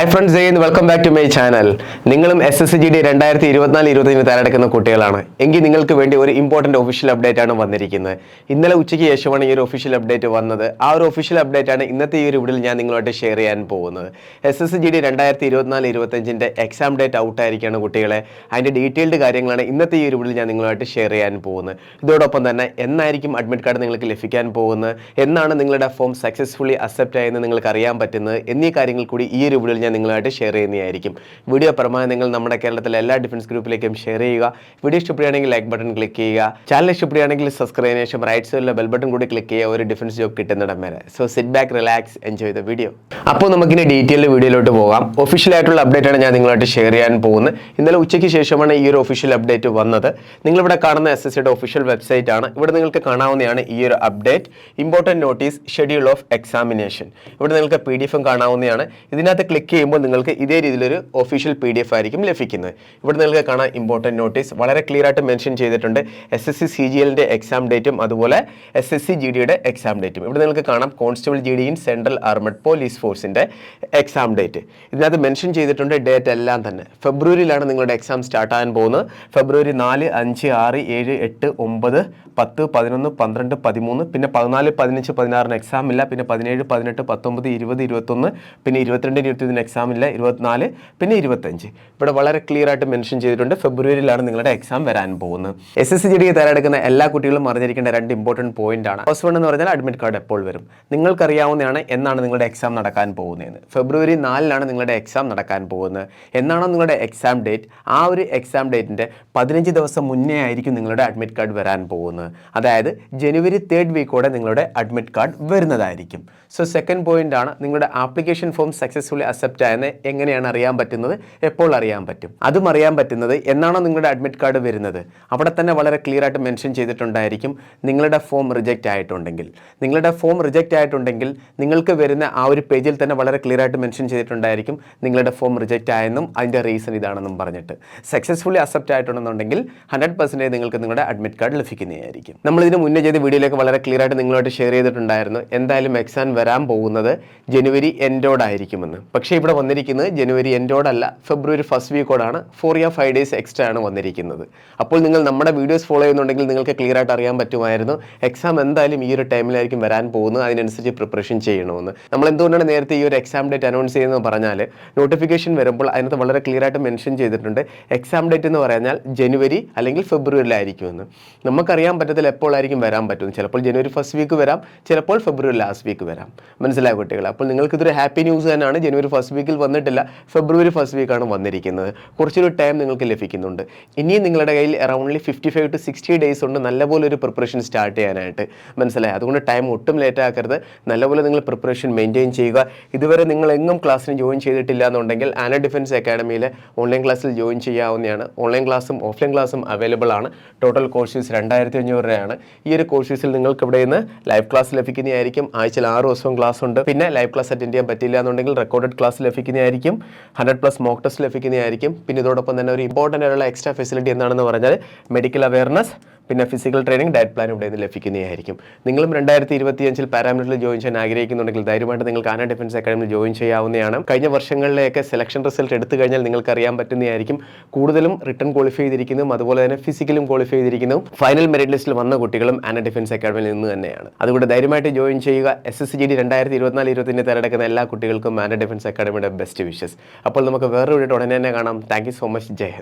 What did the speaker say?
Hi friends Jai welcome back to my channel നിങ്ങളും S S G D രണ്ടായിരത്തി ഇരുപത്തിനാല് ഇരുപത്തഞ്ചിന് തയ്യാറെടുക്കുന്ന കുട്ടികളാണ്. എങ്കിൽ നിങ്ങൾക്ക് വേണ്ടി ഒരു ഇമ്പോർട്ടന്റ് ഒഫീഷ്യൽ അപ്ഡേറ്റ് ആണ് വന്നിരിക്കുന്നത്. ഇന്നലെ ഉച്ചയ്ക്ക് ശേഷമാണ് ഈ ഒരു ഒഫീഷ്യൽ അപ്ഡേറ്റ് വന്നത്. ആ ഒരു ഒഫീഷ്യൽ അപ്ഡേറ്റ് ആണ് ഇന്നത്തെ ഈ ഒരു വീഡിയോയിൽ ഞാൻ നിങ്ങളുമായിട്ട് ഷെയർ ചെയ്യാൻ പോകുന്നത്. എസ് എസ് ജി ഡി രണ്ടായിരത്തി ഇരുപത്തിനാല് ഇരുപത്തഞ്ചിന്റെ എക്സാം ഡേറ്റ് ഔട്ട് ആയിരിക്കുകയാണ് കുട്ടികളെ. അതിന്റെ ഡീറ്റെയിൽഡ് കാര്യങ്ങളാണ് ഇന്നത്തെ ഈ ഒരു വീഡിയോയിൽ ഞാൻ നിങ്ങളുമായിട്ട് ഷെയർ ചെയ്യാൻ പോകുന്നത്. ഇതോടൊപ്പം തന്നെ എന്നായിരിക്കും അഡ്മിറ്റ് കാർഡ് നിങ്ങൾക്ക് ലഭിക്കാൻ പോകുന്നത്? എന്നാണ് നിങ്ങളുടെ ഫോം സക്സസ്ഫുള്ളി അക്സെപ്റ്റ് ആയെന്ന് നിങ്ങൾക്ക് അറിയാൻ പറ്റുന്നത്? എന്നീ കാര്യങ്ങൾ കൂടി ഈ ഒരു വീഡിയോയിൽ ഞാൻ നിങ്ങളുമായിട്ട് ഷെയർ ചെയ്യുന്നതായിരിക്കും. വീഡിയോ പരമാവധി നിങ്ങൾ നമ്മുടെ കേരളത്തിലെ എല്ലാ ഡിഫൻസ് ഗ്രൂപ്പിലേക്കും ഷെയർ ചെയ്യുക. വീഡിയോ ഇഷ്ടപ്പെടുകയാണെങ്കിൽ ലൈക്ക് ബട്ടൺ ക്ലിക്ക് ചെയ്യുക. ചാനൽ ഇഷ്ടപ്പെടുകയാണെങ്കിൽ സബ്സ്ക്രൈബ് ചെയ്യുന്ന ശേഷം റൈറ്റ് സൈഡിലെ ബെൽ ബട്ടൺ കൂടി ക്ലിക്ക് ചെയ്യുക. ഒരു ഡിഫൻസ് ജോബ് കിട്ടുന്നിടം വരെ. So sit back relax enjoy the video അപ്പോൾ നമുക്കിനി ഡീറ്റെയിൽ വീഡിയോയിലോട്ട് പോകാം. ഒഫീഷ്യൽ ആയിട്ടുള്ള അപ്ഡേറ്റ് ആണ് ഞാൻ നിങ്ങളായിട്ട് ഷെയർ ചെയ്യാൻ പോകുന്നത്. ഇന്നലെ ഉച്ചയ്ക്ക് ശേഷമാണ് ഈ ഒരു ഒഫീഷ്യൽ അപ്ഡേറ്റ് വന്നത്. നിങ്ങളിവിടെ കാണുന്ന എസ് എസ് സിയുടെ ഒഫീഷ്യൽ വെബ്സൈറ്റ് ആണ്. ഇവിടെ നിങ്ങൾക്ക് കാണാവുന്നതാണ് ഈ ഒരു update important notice schedule of examination ഇവിടെ നിങ്ങൾക്ക് പി ഡി എഫും കാണാവുന്നതാണ്. ഇതിനകത്ത് ക്ലിക്ക് ചെയ്യുമ്പോൾ നിങ്ങൾക്ക് ഇതേ രീതിയിലൊരു ഒഫീഷ്യൽ പി ഡി എഫ് ആയിരിക്കും ലഭിക്കുന്നത്. ഇവിടെ നിങ്ങൾക്ക് കാണാം ഇമ്പോർട്ടന്റ് നോട്ടീസ് വളരെ ക്ലിയർ ആയിട്ട് മെൻഷൻ ചെയ്തിട്ടുണ്ട് S S C C G എല്ലിന്റെ എക്സാം ഡേറ്റും അതുപോലെ എസ് എസ് സി ജി ഡിയുടെ എക്സാം ഡേറ്റും ഇവിടെ നിങ്ങൾക്ക് കാണാം constable G D in central armed police ഫോഴ്സിന്റെ എക്സാം ഡേറ്റ് ഇതിനകത്ത് മെൻഷൻ ചെയ്തിട്ടുണ്ട് ഡേറ്റ് എല്ലാം തന്നെ. ഫെബ്രുവരിയിലാണ് നിങ്ങളുടെ എക്സാം സ്റ്റാർട്ട് ആകാൻ പോകുന്നത്. ഫെബ്രുവരി നാല് അഞ്ച് ആറ് ഏഴ് എട്ട് ഒമ്പത് പത്ത് പതിനൊന്ന് പന്ത്രണ്ട് പതിമൂന്ന് പിന്നെ പതിനാല് പതിനഞ്ച് പതിനാറിന് എക്സാം ഇല്ല. പിന്നെ പതിനേഴ് പതിനെട്ട് പത്തൊമ്പത് ഇരുപത് ഇരുപത്തൊന്ന് പിന്നെ ഇരുപത്തിരണ്ട് ഇരുപത്തിയൊന്നിന് എക്സാം ഇല്ല ഇരുപത്തിനാല് പിന്നെ ഇരുപത്തഞ്ച് ഇവിടെ വളരെ ക്ലിയർ ആയിട്ട് മെൻഷൻ ചെയ്തിട്ടുണ്ട് ഫെബ്രുവരിയിലാണ് നിങ്ങളുടെ എക്സാം വരാൻ പോകുന്നത്. എസ് എസ് സി തയ്യാറെടുക്കുന്ന എല്ലാ കുട്ടികളും അറിഞ്ഞിരിക്കേണ്ട രണ്ട് ഇമ്പോർട്ടന്റ് പോയിന്റ് ആണ്. ഫസ്റ്റ് വൺ എന്ന് പറഞ്ഞാൽ അഡ്മിറ്റ് കാർഡ് എപ്പോൾ വരും? നിങ്ങൾക്കറിയാവുന്നതാണ് എന്നാണ് നിങ്ങളുടെ എക്സാം നടക്കാൻ പോകുന്നതെന്ന്. ഫെബ്രുവരി നാലിനാണ് നിങ്ങളുടെ എക്സാം നടക്കാൻ പോകുന്നത്. എന്നാണോ നിങ്ങളുടെ എക്സാം ഡേറ്റ് ആ ഒരു എക്സാം ഡേറ്റിന്റെ പതിനഞ്ച് ദിവസം മുന്നേ ആയിരിക്കും നിങ്ങളുടെ അഡ്മിറ്റ് കാർഡ് വരാൻ പോകുന്നത്. അതായത് ജനുവരി തേർഡ് വീക്കോടെ നിങ്ങളുടെ അഡ്മിറ്റ് കാർഡ് വരുന്നതായിരിക്കും. സോ സെക്കൻഡ് പോയിന്റ് ആണ് നിങ്ങളുടെ ആപ്ലിക്കേഷൻ ഫോം സക്സസ്ഫുള്ളി അക്സെപ്റ്റ് ആയെന്ന് എങ്ങനെയാണ് അറിയാൻ പറ്റുന്നത്? എപ്പോൾ അറിയാൻ പറ്റും? അതും അറിയാൻ പറ്റുന്നത് എന്നാണോ നിങ്ങളുടെ അഡ്മിറ്റ് കാർഡ് വരുന്നത്? അവിടെ തന്നെ വളരെ ക്ലിയർ ആയിട്ട് മെൻഷൻ ചെയ്തിട്ടുണ്ടായിരിക്കും നിങ്ങളുടെ ഫോം റിജക്റ്റ് ആയിട്ടുണ്ടെങ്കിൽ. നിങ്ങളുടെ ഫോം റിജക്റ്റ് ആയിട്ടുണ്ടെങ്കിൽ നിങ്ങൾക്ക് വരുന്ന ആ ഒരു പേജിൽ തന്നെ വളരെ ക്ലിയർ ആയിട്ട് മെൻഷൻ ചെയ്തിട്ടുണ്ടായിരിക്കും നിങ്ങളുടെ ഫോം റിജക്റ്റ് ആയെന്നും അതിന്റെ റീസൺ ഇതാണെന്നും പറഞ്ഞിട്ട്. സക്സസ്ഫുള്ളി അക്സെപ്റ്റ് ആയിട്ടുണ്ടെന്നുണ്ടെങ്കിൽ ഹൺഡ്രഡ് പെർസെന്റേജ് നിങ്ങൾക്ക് നിങ്ങളുടെ അഡ്മിറ്റ് കാർഡ് ലഭിക്കുന്നതായിരിക്കും. നമ്മൾ ഇതിന് മുന്നേ ചെയ്ത വീഡിയോയിലേക്ക് വളരെ ക്ലിയർ ആയിട്ട് നിങ്ങളോട് ഷെയർ ചെയ്തിട്ടുണ്ടായിരുന്നു. എന്തായാലും എക്സാം വരാൻ പോകുന്നത് ജനുവരി എൻഡോടായിരിക്കുമെന്ന് പക്ഷേ ഇവിടെ വന്നിരിക്കുന്നത് ജനുവരി എൻഡോടല്ല ഫെബ്രുവരി first വീക്കോടാണ്. Four year five days extra ആണ് വന്നിരിക്കുന്നത്. അപ്പോൾ നിങ്ങൾ നമ്മുടെ വീഡിയോസ് ഫോളോ ചെയ്യുന്നുണ്ടെങ്കിൽ നിങ്ങൾക്ക് ക്ലിയർ ആയിട്ട് അറിയാൻ പറ്റുമായിരുന്നു. എക്സാം എന്തായാലും ഈ ഒരു ടൈമിലായിരിക്കും വരാൻ പോകുന്നത്. അതിനനുസരിച്ച് പ്രിപ്പറേഷൻ ചെയ്യണമെന്ന്. നമ്മൾ എന്തുകൊണ്ടാണ് നേരത്തെ ഈ ഒരു എക്സാം ഡേറ്റ് അനൗൺസ് ചെയ്യുന്നത് പറഞ്ഞാൽ നോട്ടിഫിക്കേഷൻ വരുമ്പോൾ അതിനകത്ത് വളരെ ക്ലിയർ ആയിട്ട് മെൻഷൻ ചെയ്തിട്ടുണ്ട്. എക്സാം ഡേറ്റ് എന്ന് പറഞ്ഞാൽ ജനുവരി അല്ലെങ്കിൽ ഫെബ്രുവരിയിലായിരിക്കുമെന്ന്. നമുക്കറിയാൻ പറ്റത്തില്ല എപ്പോഴായിരിക്കും വരാൻ പറ്റും ചിലപ്പോൾ ജനുവരി ഫസ്റ്റ് വീക്ക് വരാം ചിലപ്പോൾ ഫെബ്രുവരി ലാസ്റ്റ് വീക്ക് വരാം. മനസ്സിലായ കുട്ടികൾ അപ്പോൾ നിങ്ങൾക്ക് ഇതൊരു ഹാപ്പി ന്യൂസ് തന്നെയാണ് ജനുവരി ഫസ്റ്റ് വീക്കിൽ വന്നിട്ടില്ല. ഫെബ്രുവരി ഫസ്റ്റ് വീക്കാണ് വന്നിരിക്കുന്നത്. കുറച്ചൊരു ടൈം നിങ്ങൾക്ക് ലഭിക്കുന്നുണ്ട്. ഇനിയും നിങ്ങളുടെ കയ്യിൽ aroundly fifty five to sixty days ഉണ്ട്. നല്ലപോലെ ഒരു പ്രിപ്പറേഷൻ സ്റ്റാർട്ട് ചെയ്യാനായിട്ട്. മനസ്സിലായി? അതുകൊണ്ട് ടൈം ഒട്ടും ലേറ്റ് ആക്കരുത്. നല്ലപോലെ നിങ്ങൾ പ്രിപ്പറേഷൻ മെയിന്റെയിൻ ചെയ്യുക. ഇതുവരെ നിങ്ങൾ എങ്ങും ക്ലാസ്സിന് ജോയിൻ ചെയ്തിട്ടില്ല എന്നുണ്ടെങ്കിൽ ആന ഡിഫൻസ് അക്കാഡമിയിലെ ഓൺലൈൻ ക്ലാസ്സിൽ ജോയിൻ ചെയ്യാവുന്നതാണ്. ഓൺലൈൻ ക്ലാസ്സും ഓഫ്ലൈൻ ക്ലാസ്സും അവൈലബിൾ ആണ് ടോട്ടൽ കോഴ്സ് ഫീസ് രണ്ടായിരത്തി അഞ്ഞൂറ് രൂപയാണ്. ഈ ഒരു കോഴ്സ് ഫീസിൽ നിങ്ങൾക്ക് ഇവിടെ നിന്ന് ലൈവ് ക്ലാസ് ലഭിക്കുന്നതായിരിക്കും. ആഴ്ചയിൽ ആറ് ദിവസവും ക്ലാസ് ഉണ്ട്. പിന്നെ ലൈവ് ക്ലാസ് അറ്റൻഡ് ചെയ്യാൻ പറ്റില്ല എന്നുണ്ടെങ്കിൽ റെക്കോർഡഡ് ക്ലാസ് ലഭിക്കുന്നതായിരിക്കും ഹൺഡ്രഡ് പ്ലസ് മോക്ക് ടെസ്റ്റ് ലഭിക്കുന്നതായിരിക്കും. പിന്നെ ഇതോടൊപ്പം തന്നെ ഒരു ഇമ്പോർട്ടന്റ് ആയിട്ടുള്ള എക്സ്ട്രാ ഫെസിലിറ്റി എന്താണെന്ന് പറഞ്ഞാൽ മെഡിക്കൽ അവയർനെസ് പിന്നെ ഫിസിക്കൽ ട്രെയിനിങ് ഡയറ്റ് പ്ലാൻ ഇവിടെ നിന്ന് ലഭിക്കുന്നതായിരിക്കും. നിങ്ങളും രണ്ടായിരത്തി ഇരുപത്തി അഞ്ചിൽ പാരാമീറ്ററിൽ ജോയിൻ ചെയ്യാൻ ആഗ്രഹിക്കുന്നുണ്ടെങ്കിൽ ധൈര്യമായിട്ട് നിങ്ങൾ ആന ഡിഫൻസ് അക്കാഡമിയിൽ ജോയിൻ ചെയ്യാവുന്നതാണ്. കഴിഞ്ഞ വർഷങ്ങളിലെയൊക്കെ സെലക്ഷൻ റിസൾട്ട് എടുത്തു കഴിഞ്ഞാൽ നിങ്ങൾക്ക് അറിയാൻ പറ്റുന്നതായിരിക്കും. കൂടുതലും റിട്ടേൺ ക്വാളിഫൈ ചെയ്തിരിക്കുന്നതും അതുപോലെ തന്നെ ഫിസിക്കലും ക്വാളിഫൈ ചെയ്തിരിക്കുന്നതും ഫൈനൽ മെറിറ്റ് ലിസ്റ്റിൽ വന്ന കുട്ടികളും ആന ഡിഫൻസ് അക്കാഡമിയിൽ നിന്ന് തന്നെയാണ്. അതുകൊണ്ട് ധൈര്യമായിട്ട് ജോയിൻ ചെയ്യുക. എസ് എസ് ജി ഡി രണ്ടായിരത്തി ഇരുപത്തിനാല് ഇരുപത്തിന്റെ തിരഞ്ഞെടുക്കുന്ന എല്ലാ കുട്ടികൾക്കും ആന ഡിഫൻസ് അക്കാഡമിയുടെ ബെസ്റ്റ് വിഷസ് അപ്പോൾ നമുക്ക് വേറെ ഉടനെ തന്നെ കാണാം. Thank you so much Jai Hind.